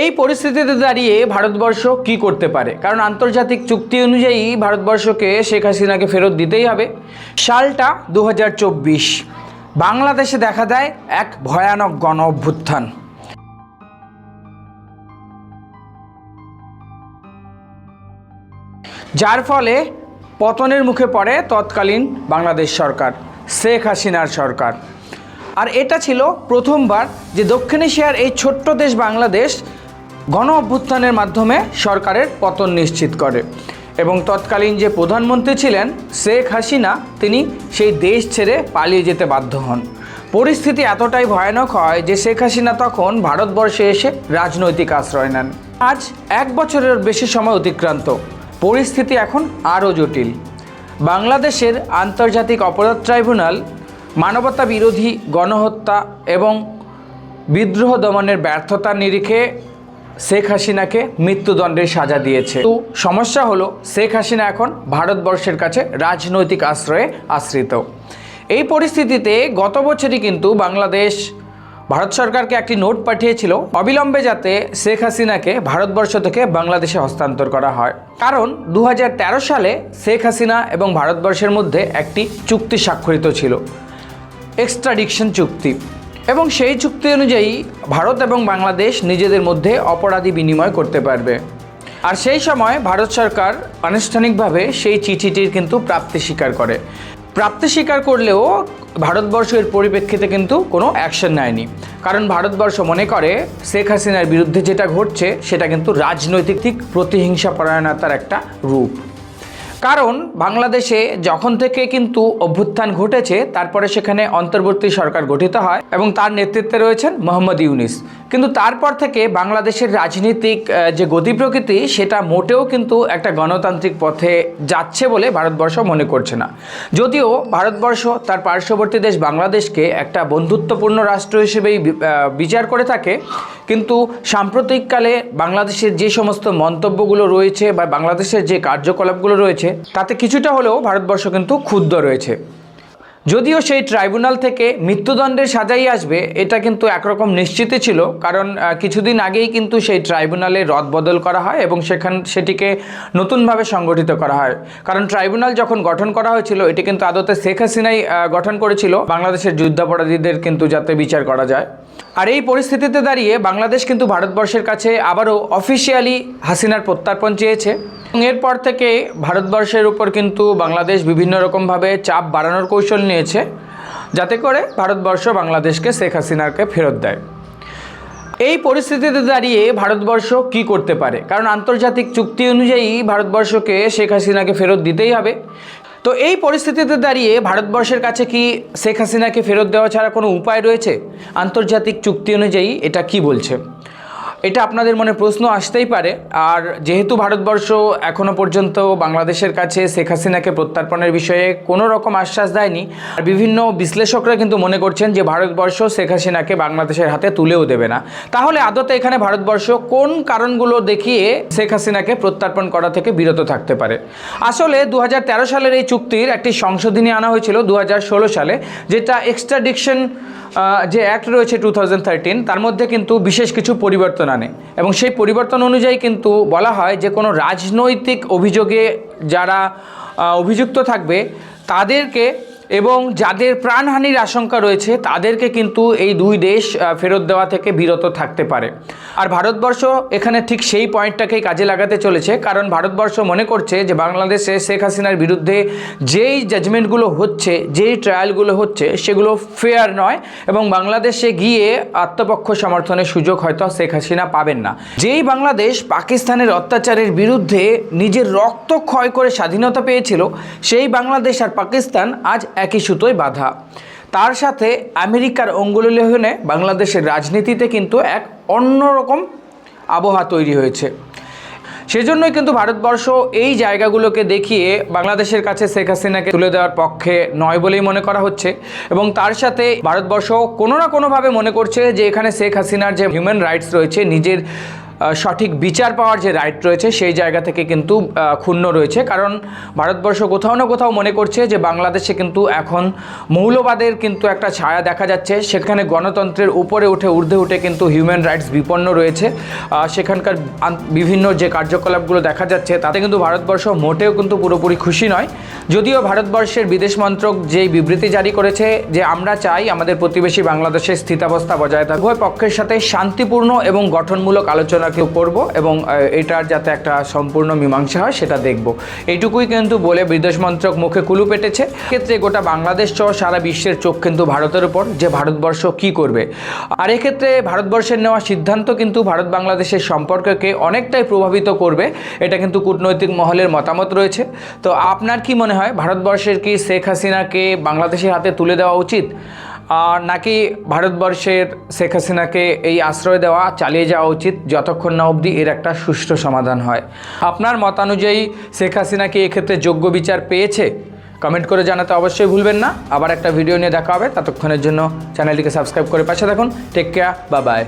এই পরিস্থিতিতে দাঁড়িয়ে ভারতবর্ষ কি করতে পারে? কারণ আন্তর্জাতিক চুক্তি অনুযায়ী ভারতবর্ষকে শেখ হাসিনাকে ফেরত দিতেই হবে। সালটা দু হাজার চব্বিশ। বাংলাদেশে দেখা দেয় এক ভয়ানক গণ অভ্যুত্থান। যার ফলে পতনের মুখে পড়ে তৎকালীন বাংলাদেশ সরকার, শেখ হাসিনার সরকার। আর এটা ছিল প্রথমবার যে দক্ষিণ এশিয়ার এই ছোট্ট দেশ বাংলাদেশ গণ অভ্যুত্থানের মাধ্যমে সরকারের পতন নিশ্চিত করে। এবং তৎকালীন যে প্রধানমন্ত্রী ছিলেন, শেখ হাসিনা, তিনি সেই দেশ ছেড়ে পালিয়ে যেতে বাধ্য হন। পরিস্থিতি এতটাই ভয়ানক হয় যে শেখ হাসিনা তখন ভারতবর্ষে এসে রাজনৈতিক আশ্রয় নেন। আজ এক বছরের বেশি সময় অতিক্রান্ত। পরিস্থিতি এখন আরও জটিল। বাংলাদেশের আন্তর্জাতিক অপরাধ ট্রাইব্যুনাল, মানবতা বিরোধী গণহত্যা এবং বিদ্রোহ দমনের ব্যর্থতার নিরিখে শেখ হাসিনাকে মৃত্যুদণ্ডের সাজা দিয়েছে। তো সমস্যা হলো, শেখ হাসিনা এখন ভারতবর্ষের কাছে রাজনৈতিক আশ্রয়ে আশ্রিত। এই পরিস্থিতিতে গত বছরই কিন্তু বাংলাদেশ, ভারত সরকারকে একটি নোট পাঠিয়েছিল অবিলম্বে যাতে শেখ হাসিনাকে ভারতবর্ষ থেকে বাংলাদেশে হস্তান্তর করা হয়। কারণ দু হাজার তেরো সালে শেখ হাসিনা এবং ভারতবর্ষের মধ্যে একটি চুক্তি স্বাক্ষরিত ছিল। এক্সট্রাডিকশন চুক্তি। এবং সেই চুক্তি অনুযায়ী ভারত এবং বাংলাদেশ নিজেদের মধ্যে অপরাধী বিনিময় করতে পারবে। আর সেই সময় ভারত সরকার আনুষ্ঠানিকভাবে সেই চিঠিটির কিন্তু প্রাপ্তি স্বীকার করে। প্রাপ্তি স্বীকার করলেও ভারতবর্ষ এর পরিপ্রেক্ষিতে কিন্তু কোনো অ্যাকশন নেয়নি। কারণ ভারতবর্ষ মনে করে, শেখ হাসিনার বিরুদ্ধে যেটা ঘটছে, সেটা কিন্তু রাজনৈতিক প্রতিহিংসা পরায়ণতার একটা রূপ। কারণ বাংলাদেশে যখন থেকে কিন্তু অভ্যুত্থান ঘটেছে, তারপরে সেখানে অন্তর্বর্তী সরকার গঠিত হয় এবং তার নেতৃত্বে রয়েছেন মোহাম্মদ ইউনিস। কিন্তু তারপর থেকে বাংলাদেশের রাজনীতিক যে গতি প্রকৃতি, সেটা মোটেও কিন্তু একটা গণতান্ত্রিক পথে যাচ্ছে বলে ভারতবর্ষ মনে করছে না। যদিও ভারতবর্ষ তার পার্শ্ববর্তী দেশ বাংলাদেশকে একটা বন্ধুত্বপূর্ণ রাষ্ট্র হিসেবেই বিচার করে থাকে, কিন্তু সাম্প্রতিককালে বাংলাদেশের যে সমস্ত মন্তব্যগুলো রয়েছে বা বাংলাদেশের যে কার্যকলাপগুলো রয়েছে, তাতে কিছুটা হলেও ভারতবর্ষ কিন্তু ক্ষুব্ধ রয়েছে। যদিও সেই ট্রাইব্যুনাল থেকে মৃত্যুদণ্ডের সাজাই আসবে, এটা কিন্তু একরকম নিশ্চিতই ছিল, কারণ কিছুদিন আগেই কিন্তু সেই ট্রাইব্যুনালে রদবদল করা হয় এবং সেখান, সেটিকে নতুনভাবে সংগঠিত করা হয়। কারণ ট্রাইব্যুনাল যখন গঠন করা হয়েছিল, এটি কিন্তু আদতে শেখ হাসিনাই গঠন করেছিল, বাংলাদেশের যুদ্ধাপরাধীদের কিন্তু যাতে বিচার করা যায়। আর এই পরিস্থিতিতে দাঁড়িয়ে বাংলাদেশ কিন্তু ভারতবর্ষের কাছে আবারও অফিসিয়ালি হাসিনার প্রত্যার্পণ চেয়েছে। এরপর থেকে ভারতবর্ষের উপর কিন্তু বাংলাদেশ বিভিন্ন রকমভাবে চাপ বাড়ানোর কৌশল নিয়েছে, যাতে করে ভারতবর্ষ বাংলাদেশকে শেখ হাসিনাকে ফেরত দেয়। এই পরিস্থিতিতে দাঁড়িয়ে ভারতবর্ষ কি করতে পারে? কারণ আন্তর্জাতিক চুক্তি অনুযায়ী ভারতবর্ষকে শেখ হাসিনাকে ফেরত দিতেই হবে। তো এই পরিস্থিতিতে দাঁড়িয়ে ভারতবর্ষের কাছে কি শেখ হাসিনাকে ফেরত দেওয়া ছাড়া কোনো উপায় রয়েছে? আন্তর্জাতিক চুক্তি অনুযায়ী এটা কি বলছে? এটা আপনাদের মনে প্রশ্ন আসতেই পারে। আর যেহেতু ভারতবর্ষ এখনও পর্যন্ত বাংলাদেশের কাছে শেখ হাসিনাকে প্রত্যার্পণের বিষয়ে কোনো রকম আশ্বাস দেয়নি, আর বিভিন্ন বিশ্লেষকরা কিন্তু মনে করছেন যে ভারতবর্ষ শেখ হাসিনাকে বাংলাদেশের হাতে তুলেও দেবে না। তাহলে আদতে এখানে ভারতবর্ষ কোন কারণগুলো দেখিয়ে শেখ হাসিনাকে প্রত্যার্পণ করা থেকে বিরত থাকতে পারে? আসলে দু হাজার তেরো সালের এই চুক্তির একটি সংশোধনী আনা হয়েছিল দু হাজার ষোলো সালে, যেটা এক্সট্রাডিকশন যে অ্যাক্ট রয়েছে টু তার মধ্যে কিন্তু বিশেষ কিছু পরিবর্তন আনে। এবং সেই পরিবর্তন অনুযায়ী কিন্তু বলা হয় যে কোনো রাজনৈতিক অভিযোগে যারা অভিযুক্ত থাকবে, তাদেরকে এবং যাদের প্রাণহানির আশঙ্কা রয়েছে, তাদেরকে কিন্তু এই দুই দেশ ফেরত দেওয়া থেকে বিরত থাকতে পারে। আর ভারতবর্ষ এখানে ঠিক সেই পয়েন্টটাকেই কাজে লাগাতে চলেছে, কারণ ভারতবর্ষ মনে করছে যে বাংলাদেশে শেখ হাসিনার বিরুদ্ধে যেই জাজমেন্টগুলো হচ্ছে, যেই ট্রায়ালগুলো হচ্ছে, সেগুলো ফেয়ার নয় এবং বাংলাদেশে গিয়ে আত্মপক্ষ সমর্থনের সুযোগ হয়তো শেখ হাসিনা পাবেন না। যেই বাংলাদেশ পাকিস্তানের অত্যাচারের বিরুদ্ধে নিজের রক্ত ক্ষয় করে স্বাধীনতা পেয়েছিল, সেই বাংলাদেশ আর পাকিস্তান আজ একই সুতোয় বাধা। তার সাথে আমেরিকার অঙ্গুলিহনে বাংলাদেশের রাজনীতিতে কিন্তু এক অন্যরকম আবহাওয়া তৈরি হয়েছে। সেজন্যই কিন্তু ভারতবর্ষ এই জায়গাগুলোকে দেখিয়ে বাংলাদেশের কাছে শেখ হাসিনাকে তুলে দেওয়ার পক্ষে নয় বলেই মনে করা হচ্ছে এবং তার সাথে ভারতবর্ষ কোনো না কোনোভাবে মনে করছে যে এখানে শেখ হাসিনার যে হিউম্যান রাইটস রয়েছে, নিজের সঠিক বিচার পাওয়ার যে রাইট রয়েছে, সেই জায়গা থেকে কিন্তু ক্ষুণ্ণ রয়েছে। কারণ ভারতবর্ষ কোথাও না কোথাও মনে করছে যে, বাংলাদেশে কিন্তু এখন মৌলবাদের কিন্তু একটা ছায়া দেখা যাচ্ছে। সেখানে গণতন্ত্রের উপরে উঠে, ঊর্ধ্বে উঠে কিন্তু হিউম্যান রাইটস বিপন্ন রয়েছে। সেখানকার বিভিন্ন যে কার্যকলাপগুলো দেখা যাচ্ছে, তাতে কিন্তু ভারতবর্ষ মোটেও কিন্তু পুরোপুরি খুশি নয়। যদিও ভারতবর্ষের বিদেশ মন্ত্রক যেই বিবৃতি জারি করেছে যে, আমরা চাই আমাদের প্রতিবেশী বাংলাদেশের স্থিতাবস্থা বজায় থাকবে পক্ষের সাথে শান্তিপূর্ণ এবং গঠনমূলক আলোচনা কেউ করব এবং এটার যাতে একটা সম্পূর্ণ মীমাংসা হয়, সেটা দেখব। এইটুকুই কিন্তু বলে বিদেশ মন্ত্রক মুখে কুলু পেটেছে। ক্ষেত্রে গোটা বাংলাদেশ সহ সারা বিশ্বের চোখ কিন্তু ভারতের উপর, যে ভারতবর্ষ কি করবে। আর এক্ষেত্রে ভারতবর্ষের নেওয়া সিদ্ধান্ত কিন্তু ভারত বাংলাদেশের সম্পর্ককে অনেকটাই প্রভাবিত করবে। এটা কিন্তু কূটনৈতিক মহলের মতামত রয়েছে। তো আপনার কি মনে হয়, ভারতবর্ষের কি শেখ হাসিনাকে বাংলাদেশের হাতে তুলে দেওয়া উচিত? নাকি ভারতবর্ষের শেখ হাসিনাকে এই আশ্রয় দেওয়া চালিয়ে যাওয়া উচিত যতক্ষণ না অবধি এর একটা সুষ্ঠু সমাধান হয়? আপনার মতানুযায়ী শেখ হাসিনা কি এক্ষেত্রে যোগ্য বিচার পেয়েছে? কমেন্ট করে জানাতে অবশ্যই ভুলবেন না। আবার একটা ভিডিও নিয়ে দেখা হবে। ততক্ষণের জন্য চ্যানেলটিকে সাবস্ক্রাইব করে পাশে দেখুন টেক কেয়ার বা বাই